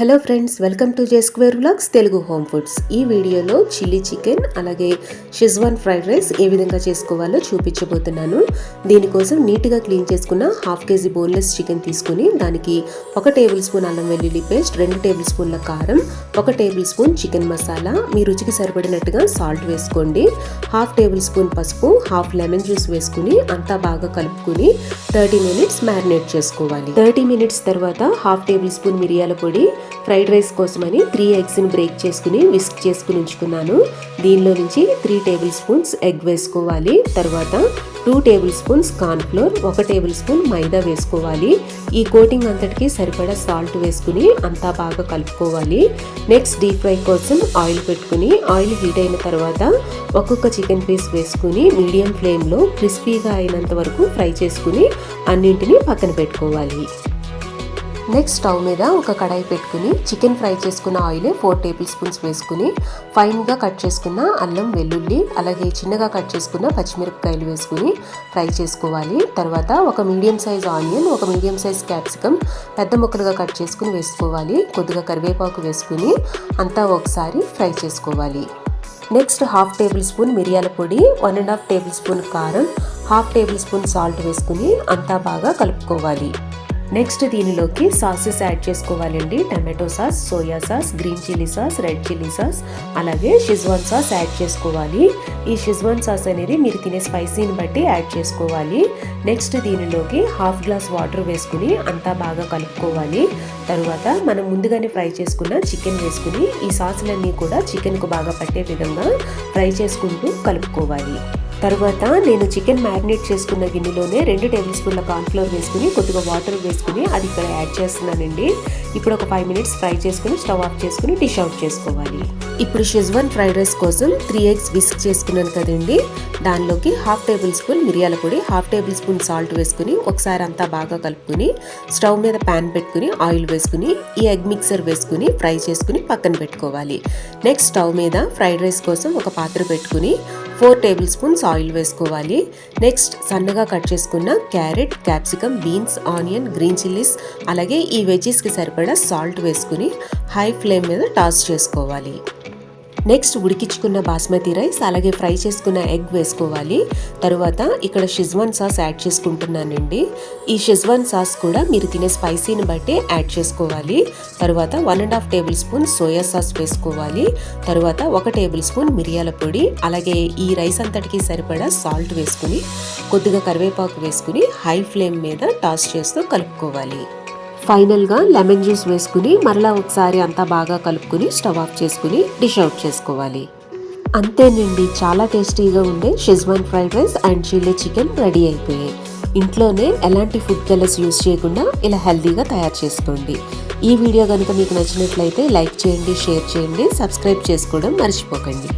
Hello friends welcome to J square blogs Telugu home foods. ఈ వీడియోలో chilli chicken అలాగే షిజ్వాన్ fried rice ఏ విధంగా చేసుకోవాలో చూపించబోతున్నాను. దీనికోసం నీట్గా క్లీన్ చేసుకున్న హాఫ్ కేజీ బోన్లెస్ చికెన్ తీసుకుని దానికి ఒక టేబుల్ స్పూన్ అల్లం వెల్లుల్లి పేస్ట్ రెండు టేబుల్ స్పూన్ల కారం ఒక టేబుల్ స్పూన్ చికెన్ మసాలా. మీ రుచికి సరిపడినట్టుగా సాల్ట్ వేసుకోండి. హాఫ్ టేబుల్ స్పూన్ పసుపు హాఫ్ లెమన్ జ్యూస్ వేసుకుని అంతా బాగా కలుపుకుని థర్టీ మినిట్స్ మ్యారినేట్ చేసుకోవాలి. థర్టీ మినిట్స్ తర్వాత హాఫ్ టేబుల్ స్పూన్ మిరియాల పొడి ఫ్రైడ్ రైస్ కోసమని త్రీ ఎగ్స్ని బ్రేక్ చేసుకుని విస్క్ చేసుకుని ఉంచుకున్నాను. దీనిలో నుంచి త్రీ టేబుల్ స్పూన్స్ ఎగ్ వేసుకోవాలి. తర్వాత టూ టేబుల్ స్పూన్స్ కార్న్ఫ్లోర్ ఒక టేబుల్ స్పూన్ మైదా వేసుకోవాలి. ఈ కోటింగ్ అంతటికి సరిపడా సాల్ట్ వేసుకుని అంతా బాగా కలుపుకోవాలి. నెక్స్ట్ డీప్ ఫ్రై కోసం ఆయిల్ పెట్టుకుని ఆయిల్ హీట్ అయిన తర్వాత ఒక్కొక్క చికెన్ పీస్ వేసుకుని మీడియం ఫ్లేమ్లో క్రిస్పీగా అయినంత వరకు ఫ్రై చేసుకుని అన్నింటినీ పక్కన పెట్టుకోవాలి. నెక్స్ట్ స్టవ్ మీద ఒక కడాయి పెట్టుకుని చికెన్ ఫ్రై చేసుకున్న ఆయిల్ ఫోర్ టేబుల్ స్పూన్స్ వేసుకుని ఫైన్గా కట్ చేసుకున్న అల్లం వెల్లుల్లి అలాగే చిన్నగా కట్ చేసుకున్న పచ్చిమిరపకాయలు వేసుకుని ఫ్రై చేసుకోవాలి. తర్వాత ఒక మీడియం సైజ్ ఆనియన్ ఒక మీడియం సైజ్ క్యాప్సికమ్ పెద్ద ముక్కలుగా కట్ చేసుకుని వేసుకోవాలి. కొద్దిగా కరివేపాకు వేసుకుని అంతా ఒకసారి ఫ్రై చేసుకోవాలి. నెక్స్ట్ హాఫ్ టేబుల్ స్పూన్ మిరియాల పొడి one and half table spoon కారం హాఫ్ టేబుల్ స్పూన్ సాల్ట్ వేసుకుని అంతా బాగా కలుపుకోవాలి. నెక్స్ట్ దీనిలోకి సాసెస్ యాడ్ చేసుకోవాలండి. Tomato sauce soya sauce green chilli sauce red chilli sauce అలాగే షిజ్వాన్ సాస్ యాడ్ చేసుకోవాలి. ఈ షిజ్వాన్ సాస్ అనేది మీరు తినే స్పైసీని బట్టి యాడ్ చేసుకోవాలి. నెక్స్ట్ దీనిలోకి హాఫ్ గ్లాస్ వాటర్ వేసుకుని అంతా బాగా కలుపుకోవాలి. తర్వాత మనం ముందుగానే ఫ్రై చేసుకున్న చికెన్ వేసుకుని ఈ సాసులన్నీ కూడా చికెన్కు బాగా పట్టే విధంగా ఫ్రై చేసుకుంటూ కలుపుకోవాలి. తర్వాత నేను చికెన్ మ్యారినేట్ చేసుకున్న గిన్నెలోనే రెండు టేబుల్ స్పూన్ల కార్న్ఫ్లోర్ వేసుకుని కొద్దిగా వాటర్ వేసుకుని అది ఇక్కడ యాడ్ చేస్తున్నానండి. ఇప్పుడు ఒక ఫైవ్ మినిట్స్ ఫ్రై చేసుకుని స్టవ్ ఆఫ్ చేసుకుని డిష్ అవుట్ చేసుకోవాలి. ఇప్పుడు షెజ్వాన్ ఫ్రైడ్ రైస్ కోసం త్రీ ఎగ్స్ విస్క్ చేసుకున్నాను కదండి. దానిలోకి హాఫ్ టేబుల్ స్పూన్ మిరియాల పొడి హాఫ్ టేబుల్ స్పూన్ సాల్ట్ వేసుకుని ఒకసారి అంతా బాగా కలుపుకుని స్టవ్ మీద ప్యాన్ పెట్టుకుని ఆయిల్ వేసుకుని ఈ ఎగ్ మిక్సర్ వేసుకుని ఫ్రై చేసుకుని పక్కన పెట్టుకోవాలి. నెక్స్ట్ స్టవ్ మీద ఫ్రైడ్ రైస్ కోసం ఒక పాత్ర పెట్టుకుని ఫోర్ టేబుల్ స్పూన్స్ ఆయిల్ వేసుకోవాలి. నెక్స్ట్ సన్నగా కట్ చేసుకున్న carrot capsicum beans onion green chillies అలాగే ఈ వెజ్జెస్కి సరిపడా సాల్ట్ వేసుకుని హై ఫ్లేమ్ మీద టాస్ చేసుకోవాలి. నెక్స్ట్ ఉడికించుకున్న బాస్మతి రైస్ అలాగే ఫ్రై చేసుకున్న ఎగ్ వేసుకోవాలి. తరువాత ఇక్కడ షిజ్వాన్ సాస్ యాడ్ చేసుకుంటున్నానండి. ఈ షిజ్వాన్ సాస్ కూడా మీరు తినే స్పైసీని బట్టి యాడ్ చేసుకోవాలి. తర్వాత one and half table spoon soya sauce వేసుకోవాలి. తరువాత ఒక టేబుల్ స్పూన్ మిరియాల పొడి అలాగే ఈ రైస్ అంతటికి సరిపడా సాల్ట్ వేసుకుని కొద్దిగా కరివేపాకు వేసుకుని హై ఫ్లేమ్ మీద టాస్ చేస్తూ కలుపుకోవాలి. ఫైనల్గా లెమన్ జ్యూస్ వేసుకుని మరలా ఒకసారి అంతా బాగా కలుపుకుని స్టవ్ ఆఫ్ చేసుకుని డిష్ అవుట్ చేసుకోవాలి. అంతేనండి చాలా టేస్టీగా ఉండే Schezwan fried rice and chilli chicken ready అయిపోయాయి. ఇంట్లోనే ఎలాంటి ఫుడ్ కలర్స్ యూస్ చేయకుండా ఇలా హెల్తీగా తయారు చేసుకోండి. ఈ వీడియో కనుక మీకు నచ్చినట్లయితే లైక్ చేయండి షేర్ చేయండి సబ్స్క్రైబ్ చేసుకోవడం మర్చిపోకండి.